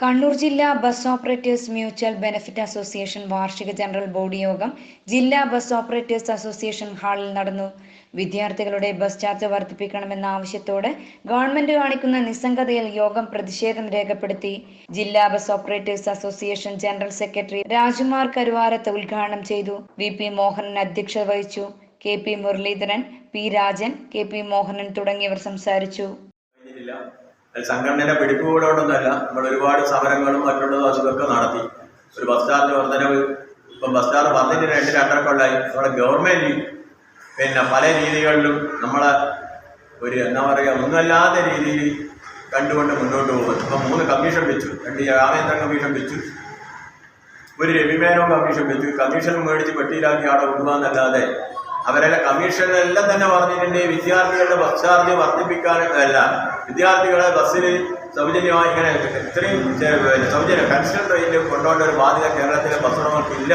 കണ്ണൂർ ജില്ലാ bus operators mutual benefit association വാർഷിക general body യോഗം ജില്ലാ ബസ് ഓപ്പറേറ്റേഴ്സ് അസോസിയേഷൻ ഹാളിൽ നടന്നു. വിദ്യാർത്ഥികളുടെ ബസ് ചാർജ് വർദ്ധിപ്പിക്കണമെന്ന ആവശ്യത്തോടെ ഗവൺമെന്റ് കാണിക്കുന്ന നിസ്സംഗതയിൽ യോഗം പ്രതിഷേധം രേഖപ്പെടുത്തി. ജില്ലാ bus operators association general secretary രാജുമാർ Karuvarath ഉദ്ഘാടനം ചെയ്തു. വി പി മോഹനൻ അധ്യക്ഷത വഹിച്ചു. K P Muraleedharan P Rajan K P Mohanan തുടങ്ങിയവർ സംസാരിച്ചു. സംഘടനയുടെ പിടിപ്പുകളോടൊന്നുമല്ല നമ്മൾ ഒരുപാട് സമരങ്ങളും മറ്റുള്ളതും അതൊക്കെ നടത്തി. ഒരു ബസ് ചാർജ് വർധനവ് ഇപ്പം ബസ് ചാർജ് പറഞ്ഞിട്ട് രണ്ട് രണ്ടര കൊല്ലായി നമ്മുടെ ഗവൺമെന്റ് പിന്നെ പല രീതികളിലും നമ്മളെ ഒരു എന്താ പറയുക ഒന്നുമല്ലാത്ത രീതിയിൽ കണ്ടുകൊണ്ട് മുന്നോട്ട് പോകുന്നു. ഇപ്പം മൂന്ന് കമ്മീഷൻ വെച്ചു. രണ്ട് രാമേന്ദ്രൻ കമ്മീഷൻ വെച്ചു. ഒരു രവിമേനോ കമ്മീഷൻ വെച്ചു. കമ്മീഷൻ മേടിച്ച് പെട്ടിയിലാക്കി ആടെ കൊണ്ടുപോകാന്നല്ലാതെ അവരെല്ലാം കമ്മീഷനെല്ലാം തന്നെ പറഞ്ഞിട്ടുണ്ട് വിദ്യാർത്ഥികളുടെ ബസ് ചാർജ് വർദ്ധിപ്പിക്കാൻ അല്ല വിദ്യാർത്ഥികളെ ബസ്സിൽ സൗജന്യമായി ഇങ്ങനെ ഇത്രയും സൗജന്യ കൺസൺ റേറ്റിൽ കൊണ്ടുപോകേണ്ട ഒരു ബാധ്യത കേരളത്തിലെ ബസ് ഉടമകൾക്കില്ല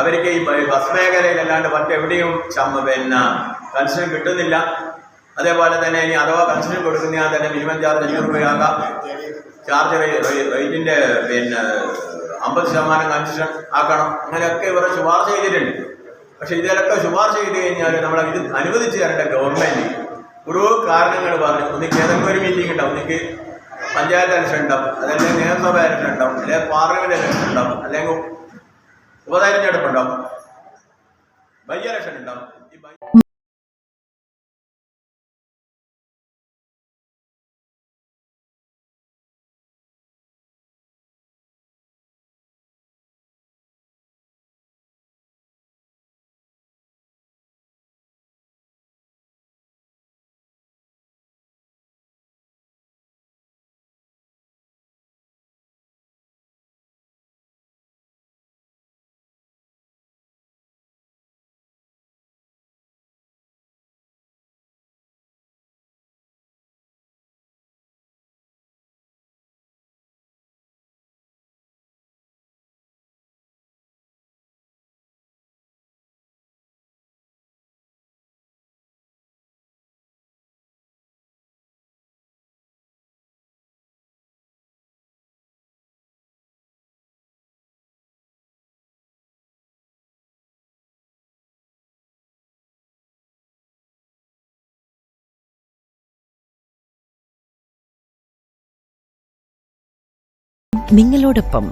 അവർക്ക് ഈ ബസ് മേഖലയിലല്ലാണ്ട് മറ്റെവിടെയും പിന്നെ കൺസൺ കിട്ടുന്നില്ല. അതേപോലെ തന്നെ ഇനി അഥവാ കൺസൺ കൊടുക്കുന്നതിനാൽ തന്നെ മിനിമം ചാർജ് അഞ്ഞൂറ് രൂപയാകാം ചാർജ് റേറ്റിന്റെ പിന്നെ അമ്പത് ശതമാനം കൺസെഷൻ ആക്കണം. അങ്ങനെയൊക്കെ ഇവരെ ശുപാർശ ചെയ്തിട്ടുണ്ട്. പക്ഷെ ഇതിലൊക്കെ ശുപാർശ ചെയ്ത് കഴിഞ്ഞാൽ നമ്മൾ ഇത് അനുവദിച്ച് തരേണ്ട ഗവൺമെന്റ് ഓരോ കാരണങ്ങൾ പറഞ്ഞു ഒന്നിക്ക് ഏതെങ്കിലും ഒരു മീറ്റിംഗ് ഉണ്ടാവും ഒന്നിക്ക് പഞ്ചായത്ത് ഇലക്ഷൻ ഉണ്ടാവും അതല്ലെങ്കിൽ നിയമസഭ ഇലക്ഷൻ ഉണ്ടാവും അല്ലെങ്കിൽ പാർലമെന്റ് ഇലക്ഷൻ ഉണ്ടാവും അല്ലെങ്കിൽ ഉപതെരഞ്ഞെടുപ്പ് ഉണ്ടാവും ബൈ ഇലക്ഷൻ ഉണ്ടാവും നിങ്ങളോടൊപ്പം